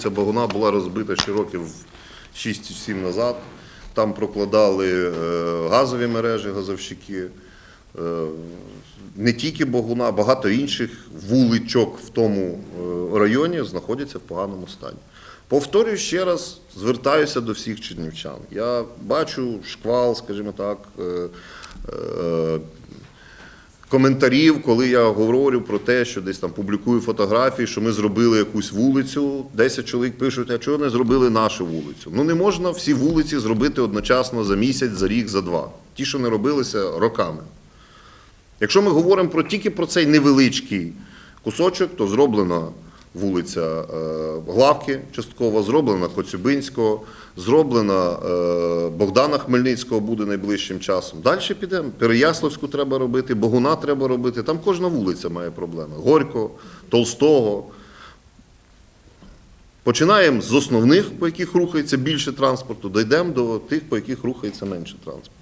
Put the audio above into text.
вулиця Багуна була розбита ще років 6-7 назад. Там прокладали е, газові мережі, газовщики. Е, Не тільки Богуна, багато інших вуличок в тому е, районі знаходяться в поганому стані. Повторюю ще раз, звертаюся до всіх чернівчан. Я бачу шквал, скажімо так, коментарів, коли я говорю про те, що десь там публікую фотографії, що ми зробили якусь вулицю. 10 чоловік пишуть, а чого не зробили нашу вулицю? Ну не можна всі вулиці зробити одночасно за місяць, за рік, за два. Ті, що не робилися роками. Якщо ми говоримо про тільки про цей невеличкий кусочок, то зроблена вулиця е, Главки, частково зроблена Коцюбинського, зроблена е, Богдана Хмельницького буде найближчим часом. Далі підемо. Переяславську треба робити, Богуна треба робити. Там кожна вулиця має проблеми. Горько, Толстого. Починаємо з основних, по яких рухається більше транспорту, дійдемо до тих, по яких рухається менше транспорту.